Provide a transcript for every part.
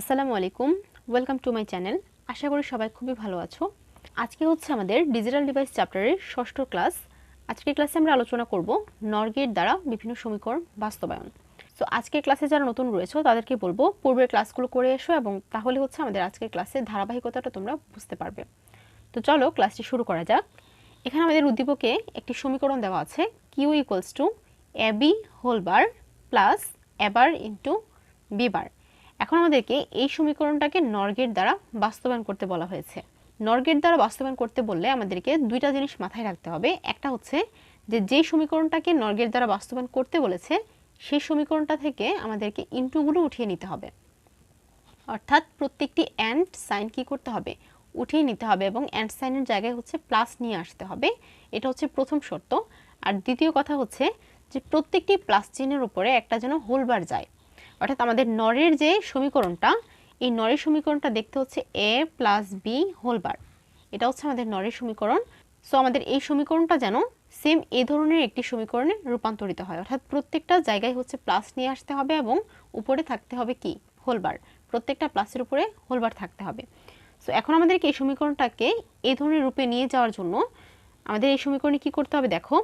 আসসালামু আলাইকুম welcome to my channel আশা করি সবাই খুবই ভালো আছো। আজকে হচ্ছে আমাদের ডিজিটাল ডিভাইস চ্যাপ্টারের ষষ্ঠ ক্লাস আজকের ক্লাসে আমরা আলোচনা করব নরগেট দ্বারা বিভিন্ন সমীকরণ বাস্তবায়ন। তো আজকের ক্লাসে যারা নতুন রয়েছে, তাদেরকে বলব পূর্বের ক্লাসগুলো করে এসো এবং তাহলে হচ্ছে আমাদের আজকের ক্লাসের ধারাবাহিকতাটা তোমরা বুঝতে পারবে। তো চলো ক্লাসটি শুরু করা যাক। এখানে আমাদের উদ্দীপকে একটি সমীকরণ দেওয়া আছে Q equals to A B whole bar plus এবার ইন্টু বি বার এখন আমাদেরকে এই সমীকরণটাকে নরগেট দ্বারা বাস্তবায়ন করতে বলা হয়েছে। নরগেট দ্বারা বাস্তবায়ন করতে বললে আমাদেরকে দুইটা জিনিস মাথায় রাখতে হবে। একটা হচ্ছে যে যেই সমীকরণটাকে নরগেট দ্বারা বাস্তবায়ন করতে বলেছে, সেই সমীকরণটা থেকে আমাদেরকে ইনটুগুলো উঠিয়ে নিতে হবে। অর্থাৎ প্রত্যেকটি অ্যান্ড সাইন কি করতে হবে? উঠিয়ে নিতে হবে এবং অ্যান্ড সাইনের জায়গায় হচ্ছে প্লাস নিয়ে আসতে হবে। এটা হচ্ছে প্রথম শর্ত। আর দ্বিতীয় কথা হচ্ছে যে, প্রত্যেকটি প্লাস চিহ্নের উপরে একটা যেন হোলবার যায়। অর্থাৎ আমাদের নরের যে সমীকরণটা, এই নরের সমীকরণটা দেখতে হচ্ছে এ প্লাস বি হোলবার এটা হচ্ছে আমাদের নরের সমীকরণ। সো আমাদের এই সমীকরণটা যেন সেম এই ধরনের একটি সমীকরণে রূপান্তরিত হয়। অর্থাৎ প্রত্যেকটা জায়গায় হচ্ছে প্লাস নিয়ে আসতে হবে এবং উপরে থাকতে হবে কি? হোলবার প্রত্যেকটা প্লাসের উপরে হোলবার থাকতে হবে। সো এখন আমাদেরকে এই সমীকরণটাকে এই ধরনের রূপে নিয়ে যাওয়ার জন্য আমাদের এই সমীকরণে কি করতে হবে দেখো?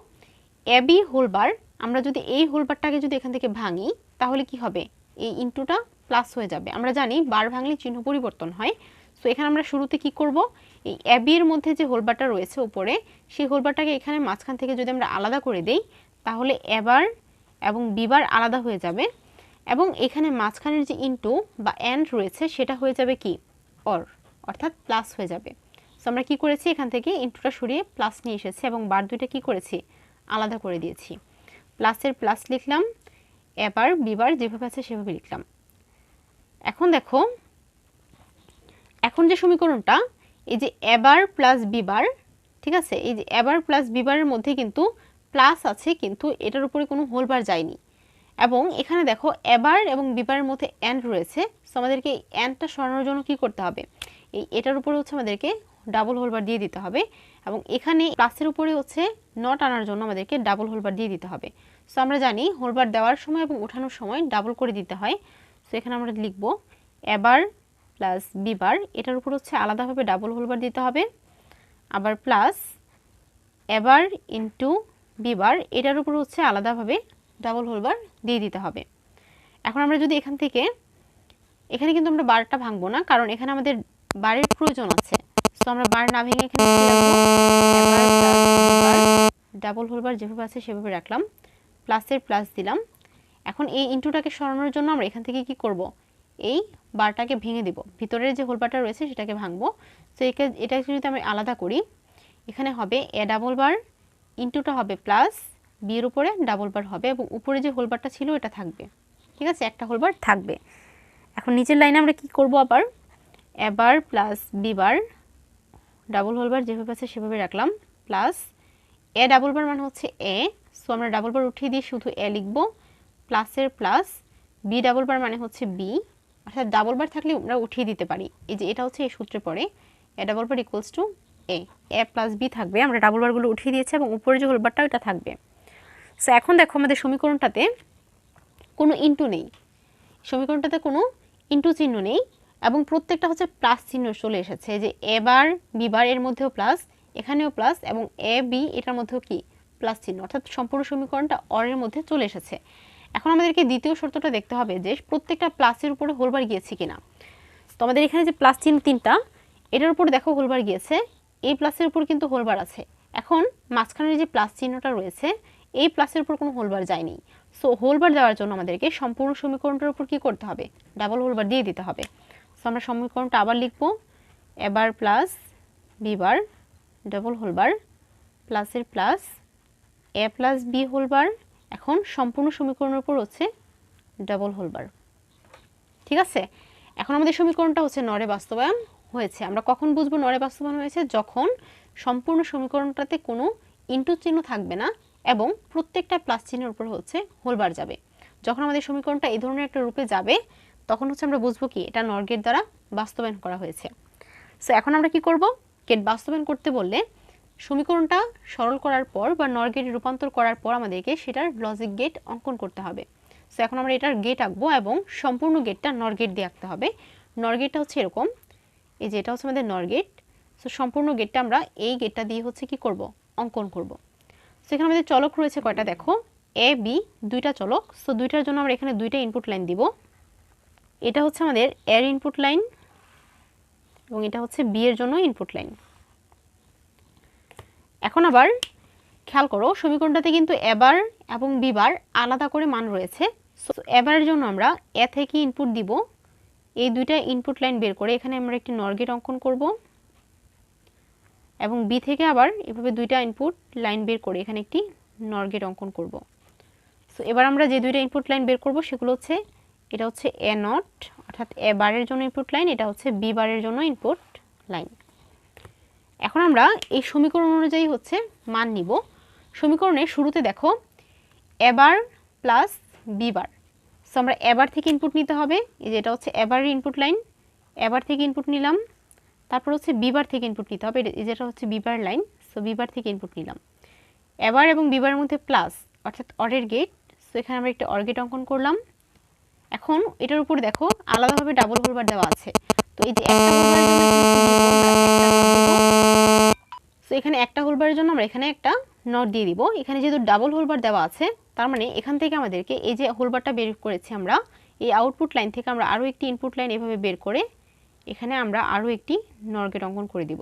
এবি হোলবার আমরা যদি এই হোলবারটাকে যদি এখান থেকে ভাঙি, তাহলে কি হবে? এই ইন্টুটা প্লাস হয়ে যাবে। আমরা জানি বার ভাঙলে চিহ্ন পরিবর্তন হয়। সো এখানে আমরা শুরুতে কি করব? এই অ্যাবির মধ্যে যে হোলবারটা রয়েছে উপরে, সেই হোলবারটাকে এখানে মাঝখান থেকে যদি আমরা আলাদা করে দেই, তাহলে এবার এবং বিবার আলাদা হয়ে যাবে। এবং এখানে মাঝখানের যে ইন্টু বা অ্যান্ড রয়েছে, সেটা হয়ে যাবে কি? অর অর্থাৎ প্লাস হয়ে যাবে। সো আমরা কি করেছি? এখান থেকে ইন্টুটা সরিয়ে প্লাস নিয়ে এসেছি এবং বার দুইটা কি করেছি? আলাদা করে দিয়েছি। প্লাসের প্লাস লিখলাম। এবার বিবার যেভাবে আছে সেভাবে লিখলাম। এখন দেখো, এখন যে সমীকরণটা, এই যে এবার প্লাস বিবার, ঠিক আছে? এই যে এবার প্লাস বিবারের মধ্যে কিন্তু প্লাস আছে, কিন্তু এটার উপরে কোনো হোলবার যায়নি। এবং এখানে দেখো, এবার এবং বিবারের মধ্যে অ্যান্ড রয়েছে সো আমাদেরকে অ্যান্ডটা সরানোর জন্য কি করতে হবে? এই এটার উপরে হচ্ছে আমাদেরকে ডাবল হোলবার দিয়ে দিতে হবে। এবং এখানে প্লাসের উপরে হচ্ছে নট আনার জন্য আমাদেরকে ডাবল হোলবার দিয়ে দিতে হবে। সো আমরা জানি হোলবার দেওয়ার সময় এবং ওঠানোর সময় ডাবল করে দিতে হয়। সো এখানে আমরা লিখব এবার প্লাস বিবার এটার উপর হচ্ছে আলাদাভাবে ডাবল হোলবার দিতে হবে। আবার প্লাস এবার ইন্টু বিবার এটার উপর হচ্ছে আলাদাভাবে ডাবল হোলবার দিয়ে দিতে হবে। এখন আমরা যদি এখান থেকে, এখানে কিন্তু আমরা বারটা ভাঙবো না, কারণ এখানে আমাদের বারের প্রয়োজন আছে। সো আমরা বার না ভেঙে এখানে ডাবল হোলবার যেভাবে আছে সেভাবে রাখলাম। প্লাসের প্লাস দিলাম। এখন এই ইন্টুটাকে সরানোর জন্য আমরা এখান থেকে কি করব? এই বারটাকে ভেঙে দিব। ভিতরের যে হোলবারটা রয়েছে সেটাকে ভাঙবো। তো একে, এটাকে যদি আমি আলাদা করি, এখানে হবে এ ডাবল বার ইন্টুটা হবে প্লাস বিয়ের উপরে ডাবল বার হবে এবং উপরে যে হোলবারটা ছিল এটা থাকবে। ঠিক আছে? একটা হোলবার থাকবে। এখন নিচের লাইনে আমরা কি করব আবার? A bar plus B bar double whole bar যেভাবে আছে সেভাবে রাখলাম। প্লাস এ ডাবল বার মানে হচ্ছে এ সো আমরা ডাবল বার উঠিয়ে দিয়ে শুধু এ লিখব প্লাসের প্লাস বি ডাবল বার মানে হচ্ছে বি অর্থাৎ ডাবল বার থাকলে আমরা উঠিয়ে দিতে পারি। এই যে এটা হচ্ছে এই সূত্রে পড়ে A double bar equals to A A plus B থাকবে। আমরা ডাবল বারগুলো উঠিয়ে দিয়েছি এবং উপরে যে হোলবারটা ওটা থাকবে। সো এখন দেখো আমাদের সমীকরণটাতে কোনো ইন্টু নেই। সমীকরণটাতে কোনো ইন্টু চিহ্ন নেই এবং প্রত্যেকটা হচ্ছে প্লাস চিহ্ন চলে এসেছে। যে এবার বিবার এর মধ্যেও প্লাস এখানেও প্লাস এবং এ বি এটার মধ্যেও কি? প্লাস চিহ্ন, অর্থাৎ সম্পূর্ণ সমীকরণটা অরের মধ্যে চলে এসেছে। এখন আমাদেরকে দ্বিতীয় শর্তটা দেখতে হবে যে প্রত্যেকটা প্লাসের উপরে হোলবার গিয়েছে কিনা। তো আমাদের এখানে যে প্লাস চিহ্ন তিনটা, এটার উপর দেখো হোলবার গিয়েছে, এই প্লাসের উপর কিন্তু হোলবার আছে। এখন মাঝখানের যে প্লাস চিহ্নটা রয়েছে, এই প্লাসের উপর কোনো হোলবার যায়নি। সো হোলবার দেওয়ার জন্য আমাদেরকে সম্পূর্ণ সমীকরণটার উপর কী করতে হবে? ডাবল হোলবার দিয়ে দিতে হবে। সো আমরা সমীকরণটা আবার লিখব। এবার plus B bar double whole bar প্লাসের plus A plus B whole bar এখন সম্পূর্ণ সমীকরণের উপর হচ্ছে ডাবল হোলবার ঠিক আছে? এখন আমাদের সমীকরণটা হচ্ছে নরে বাস্তবায়ন হয়েছে। আমরা কখন বুঝব নরে বাস্তবায়ন হয়েছে? যখন সম্পূর্ণ সমীকরণটাতে কোনো ইন্টু চিহ্ন থাকবে না এবং প্রত্যেকটা প্লাস চিহ্নের উপর হচ্ছে হোলবার যাবে। যখন আমাদের সমীকরণটা এই ধরনের একটা রূপে যাবে, তখন হচ্ছে আমরা বুঝব কি এটা নর গেট দ্বারা বাস্তবায়ন করা হয়েছে। সো এখন আমরা কি করব? গেট বাস্তবায়ন করতে বললে সমীকরণটা সরল করার পর বা নর গেট রূপান্তর করার পর আমাদেরকে সেটার লজিক গেট অঙ্কন করতে হবে। সো এখন আমরা এটার গেট আঁকবো এবং সম্পূর্ণ গেটটা নর গেট দিয়ে আঁকতে হবে। নর গেটটা হচ্ছে এরকম। এই যে এটা হচ্ছে আমাদের নর গেট সো সম্পূর্ণ গেটটা আমরা এই গেটটা দিয়ে হচ্ছে কি করব? অঙ্কন করব। সো এখানে আমাদের চলক রয়েছে কয়টা দেখো? এ বি দুইটা চলক। সো দুইটার জন্য আমরা এখানে দুইটা ইনপুট লাইন দিব। এটা হচ্ছে আমাদের এর ইনপুট লাইন এবং এটা হচ্ছে বি এর জন্য ইনপুট লাইন এখন আবার খেয়াল করো, সমীকরণটাতে কিন্তু এবার এবং বিবার আলাদা করে মান রয়েছে। সো এবারের জন্য আমরা এ থেকে ইনপুট দিব। এই দুইটা ইনপুট লাইন বের করে এখানে আমরা একটি নরগেট অঙ্কন করব। এবং বি থেকে আবার এভাবে দুইটা ইনপুট লাইন বের করে এখানে একটি নরগেট অঙ্কন করব। সো এবার আমরা যে দুইটা ইনপুট লাইন বের করব সেগুলো হচ্ছে, এটা হচ্ছে এ নট অর্থাৎ এ বারের জন্য ইনপুট লাইন এটা হচ্ছে বি বারের জন্য ইনপুট লাইন এখন আমরা এই সমীকরণ অনুযায়ী হচ্ছে মান নিব। সমীকরণের শুরুতে দেখো এবার প্লাস বিবার সো আমরা এবার থেকে ইনপুট নিতে হবে। এই যেটা হচ্ছে এবারের ইনপুট লাইন এবার থেকে ইনপুট নিলাম। তারপর হচ্ছে বিবার থেকে ইনপুট নিতে হবে। এই যেটা হচ্ছে B bar line so B bar থেকে ইনপুট নিলাম। এবার এবং বিবারের মধ্যে প্লাস অর্থাৎ অরের গেট সো এখানে আমরা একটা অর গেট অঙ্কন করলাম। এখন এটার উপর দেখো, আলাদাভাবে ডাবল হোলবার দেওয়া আছে। তো এই যে একটা সো এখানে একটা হোলবারের জন্য আমরা এখানে একটা নট দিয়ে দিব। এখানে যেহেতু ডাবল হোলবার দেওয়া আছে, তার মানে এখান থেকে আমাদেরকে এই যে হোলবারটা বের করেছি আমরা, এই আউটপুট লাইন থেকে আমরা আরও একটি ইনপুট লাইন এভাবে বের করে এখানে আমরা আরও একটি নরগেট অঙ্কন করে দিব।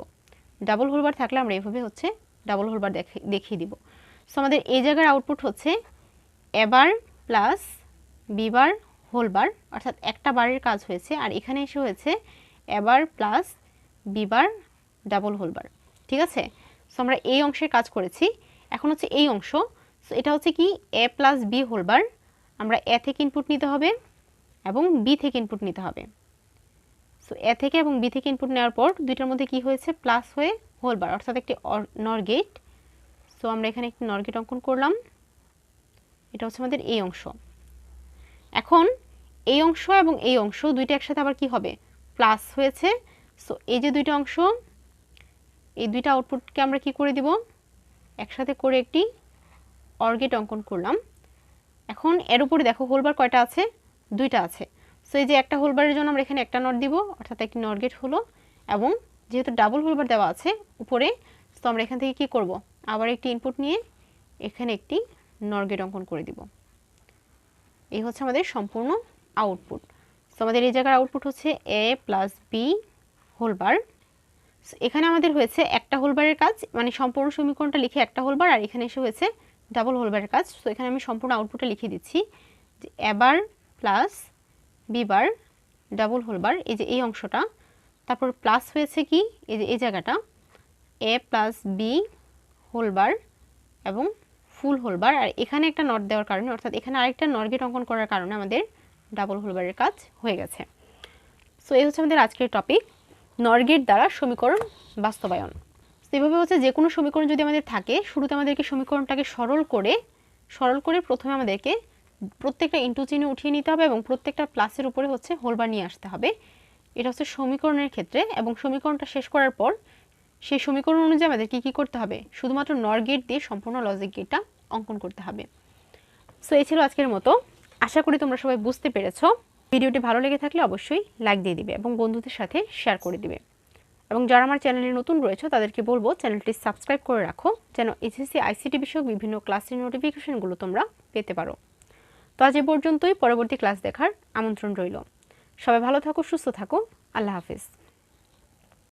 ডাবল হোলবার থাকলে আমরা এভাবে হচ্ছে ডাবল হোলবার দেখে, দেখিয়ে দিব। সো আমাদের এই জায়গার আউটপুট হচ্ছে এবার প্লাস বিবার হোলবার অর্থাৎ একটা বারের কাজ হয়েছে, আর এখানে এসে হয়েছে এবার প্লাস বিবার ডাবল হোলবার ঠিক আছে? সো আমরা এই অংশের কাজ করেছি। এখন হচ্ছে এই অংশ। সো এটা হচ্ছে কি? এ প্লাস বি হোলবার আমরা এ থেকে ইনপুট নিতে হবে এবং বি থেকে ইনপুট নিতে হবে। সো এ থেকে এবং বি থেকে ইনপুট নেওয়ার পর দুইটার মধ্যে কি হয়েছে? প্লাস হয়ে হোলবার অর্থাৎ একটি নর গেট সো আমরা এখানে একটি নর গেট অঙ্কন করলাম। এটা হচ্ছে আমাদের এই অংশ। এখন এই অংশ এবং এই অংশ দুইটা একসাথে আবার কি হবে? প্লাস হয়েছে। সো এই যে দুইটা অংশ এই দুইটা আউটপুটকে আমরা কি করে দিব? একসাথে করে একটি অর্গেট অঙ্কন করলাম। এখন এর উপরে দেখো হোলবার কয়টা আছে? দুইটা আছে। সো এই যে একটা হোলবারের জন্য আমরা এখানে একটা নট দিব, অর্থাৎ একটি নরগেট হলো। এবং যেহেতু ডাবল হোলবার দেওয়া আছে উপরে, তো আমরা এখান থেকে কি করব? আবার একটি ইনপুট নিয়ে এখানে একটি নরগেট অঙ্কন করে দিব। এই হচ্ছে আমাদের সম্পূর্ণ আউটপুট সো আমাদের এই জায়গার আউটপুট হচ্ছে এ প্লাস বি হোলবার এখানে আমাদের হয়েছে একটা হোলবারের কাজ মানে সম্পূর্ণ সমীকরণটা লিখে একটা হোলবার আর এখানে এসে হয়েছে ডাবল হোলবারের কাজ। তো এখানে আমি সম্পূর্ণ আউটপুটটা লিখে দিচ্ছি যে এবার প্লাস বিবার ডাবল হোলবার এই যে এই অংশটা। তারপর প্লাস হয়েছে কি? এই যে এই জায়গাটা। এ প্লাস বি হোলবার এবং ফুল হোলবার আর এখানে একটা নট দেওয়ার কারণে, অর্থাৎ এখানে আরেকটা নরগেট অঙ্কন করার কারণে আমাদের ডাবল হোলবারের কাজ হয়ে গেছে। সো এই হচ্ছে আমাদের আজকের টপিক নরগেট দ্বারা সমীকরণ বাস্তবায়ন। সেভাবে হচ্ছে যে কোনো সমীকরণ যদি আমাদের থাকে, শুরুতে আমাদেরকে সমীকরণটাকে সরল করে সরল করে প্রথমে আমাদেরকে প্রত্যেকটা ইন্টু চিহ্নে উঠিয়ে নিতে হবে এবং প্রত্যেকটা প্লাসের উপরে হচ্ছে হোলবার নিয়ে আসতে হবে। এটা হচ্ছে সমীকরণের ক্ষেত্রে এবং সমীকরণটা শেষ করার পর সেই সমীকরণ অনুযায়ী আমাদের কী কী করতে হবে? শুধুমাত্র নর গেট দিয়ে সম্পূর্ণ লজিক গেটটা অঙ্কন করতে হবে। সো এই ছিল আজকের মতো। আশা করি তোমরা সবাই বুঝতে পেরেছ। ভিডিওটি ভালো লেগে থাকলে অবশ্যই লাইক দিয়ে দিবে এবং বন্ধুদের সাথে শেয়ার করে দিবে। এবং যারা আমার চ্যানেলে নতুন রয়েছে, তাদেরকে বলব চ্যানেলটি সাবস্ক্রাইব করে রাখো, যেন এসএসসি আইসিটি বিষয়ক বিভিন্ন ক্লাসের নোটিফিকেশনগুলো তোমরা পেতে পারো। তো আজ এ পর্যন্তই, পরবর্তী ক্লাস দেখার আমন্ত্রণ রইল। সবাই ভালো থাকো, সুস্থ থাকো, আল্লাহ হাফিজ।